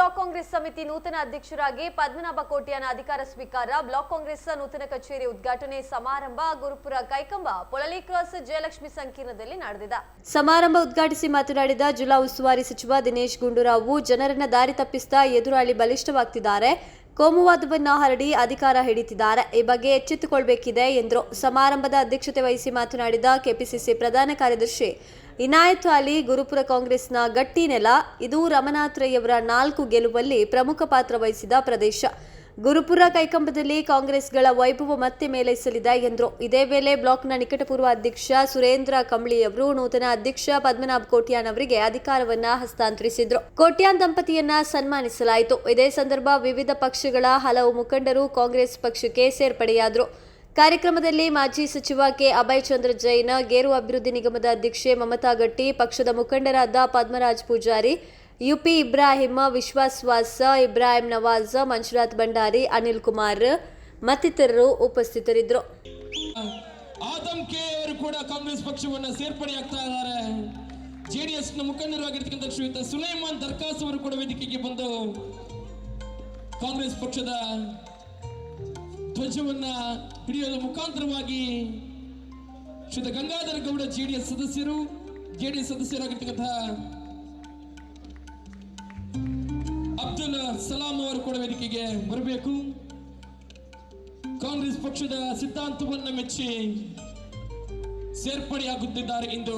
Block Congress ಸಮಿತಿ ನೂತನ ಅಧ್ಯಕ್ಷರಾಗಿ ಪದ್ಮನಾಭ ಕೋಟ್ಯಾನ ಅಧಿಕಾರ ಸ್ವೀಕಾರ, ಬ್ಲಾಕ್ ಕಾಂಗ್ರೆಸ್ ನೂತನ ಕಚೇರಿ ಉದ್ಘಾಟನೆ ಸಮಾರಂಭ ಗುರುಪುರ ಕೈಕಂಬ, ಪೊಳಲಿ ಕ್ರಾಸ್ ಜಯಲಕ್ಷ್ಮಿ ಸಂಕೀರ್ಣದಲ್ಲಿ ನಡೆದಿದೆ. ಸಮಾರಂಭ ಉದ್ಘಾಟಿಸಿ ಮಾತನಾಡಿದ ಜಿಲ್ಲಾ ಉಸ್ತುವಾರಿ ಸಚಿವ ದಿನೇಶ್ ಗುಂಡೂರಾವ್, ಜನರನ್ನ ದಾರಿ ತಪ್ಪಿಸ್ತಾ ಎದುರಾಳಿ ಬಲಿಷ್ಠವಾಗ್ತಿದ್ದಾರೆ. ಕೋಮುವಾದವನ್ನ ಹರಡಿ ಅಧಿಕಾರ ಹಿಡಿತಿದ್ದಾರೆ. ಈ ಬಗ್ಗೆ ಎಚ್ಚೆತ್ತುಕೊಳ್ಬೇಕಿದೆ ಎಂದರು. ಸಮಾರಂಭದ ಅಧ್ಯಕ್ಷತೆ ವಹಿಸಿ ಮಾತನಾಡಿದ ಕೆಪಿಸಿಸಿ ಪ್ರಧಾನ ಕಾರ್ಯದರ್ಶಿ, ಇನಾಯತ್ ಅಲಿ ಗುರುಪುರ ಕಾಂಗ್ರೆಸ್ನ ಗಟ್ಟಿ ನೆಲ ಇದು ರಮನಾಥ್ ರೈಯವರ ನಾಲ್ಕು ಗೆಲುವಲ್ಲಿ ಪ್ರಮುಖ ಪಾತ್ರ ವಹಿಸಿದ ಪ್ರದೇಶ. ಗುರುಪುರ ಕೈಕಂಬದಲ್ಲಿ ಕಾಂಗ್ರೆಸ್ಗಳ ವೈಭವ ಮತ್ತೆ ಮೇಲೈಸಲಿದೆ ಎಂದರು ಇದೇ ವೇಳೆ ಬ್ಲಾಕ್ನ ನಿಕಟಪೂರ್ವ ಅಧ್ಯಕ್ಷ ಸುರೇಂದ್ರ ಕಂಬಳಿ ಅವರು ನೂತನ ಅಧ್ಯಕ್ಷ ಪದ್ಮನಾಭ್ ಕೋಟ್ಯಾನ್ ಅವರಿಗೆ ಅಧಿಕಾರವನ್ನ ಹಸ್ತಾಂತರಿಸಿದ್ರು. ಕೋಟ್ಯಾನ್ ದಂಪತಿಯನ್ನ ಸನ್ಮಾನಿಸಲಾಯಿತು. ಇದೇ ಸಂದರ್ಭ ವಿವಿಧ ಪಕ್ಷಗಳ ಹಲವು ಮುಖಂಡರು ಕಾಂಗ್ರೆಸ್ ಪಕ್ಷಕ್ಕೆ ಸೇರ್ಪಡೆಯಾದರು. ಕಾರ್ಯಕ್ರಮದಲ್ಲಿ ಮಾಜಿ ಸಚಿವ ಕೆ. ಅಭಯ್ ಚಂದ್ರ ಜೈನ್, ಗೇರು ಅಭಿವೃದ್ಧಿ ನಿಗಮದ ಅಧ್ಯಕ್ಷೆ ಮಮತಾ ಗಟ್ಟಿ, ಪಕ್ಷದ ಮುಖಂಡರಾದ ಪದ್ಮರಾಜ್ ಪೂಜಾರಿ ಯುಪಿ ಇಬ್ರಾಹಿಂ ವಿಶ್ವಾಸ್ ವಾಸ ಇಬ್ರಾಹಿಂ ನವಾಜ್, ಮಂಜುನಾಥ್ ಭಂಡಾರಿ, ಅನಿಲ್ ಕುಮಾರ್ ಮತ್ತಿತರರು ಉಪಸ್ಥಿತರಿದ್ದರು. ಅವರು ಕೂಡ ಕಾಂಗ್ರೆಸ್ ಪಕ್ಷವನ್ನ ಸೇರ್ಪಡೆಯಾಗ್ತಾ ಇದ್ದಾರೆ. ಜೆಡಿಎಸ್ನ ಮುಖಂಡರಾಗಿರ್ತಕ್ಕಂಥ ಶ್ರೀಯುತ ಸುಲೈಮಾನ್ ದರ್ಕಾಸ್ ಅವರು ಕೂಡ ವೇದಿಕೆಗೆ ಬಂದು ಕಾಂಗ್ರೆಸ್ ಪಕ್ಷದ ಧ್ವಜವನ್ನ ಹಿಡಿಯಲು ಮುಖಾಂತರವಾಗಿ ಶ್ರೀಯುತ ಗಂಗಾಧರ ಗೌಡ ಜೆಡಿಎಸ್ ಸದಸ್ಯರು, ಜೆಡಿಎಸ್ ಸದಸ್ಯರಾಗಿರ್ತಕ್ಕಂಥ ಸಲಾಂ ಅವರು ಕೂಡ ವೇದಿಕೆಗೆ ಬರಬೇಕು. ಕಾಂಗ್ರೆಸ್ ಪಕ್ಷದ ಸಿದ್ಧಾಂತವನ್ನು ಮೆಚ್ಚಿ ಸೇರ್ಪಡೆಯಾಗುತ್ತಿದ್ದಾರೆ ಎಂದು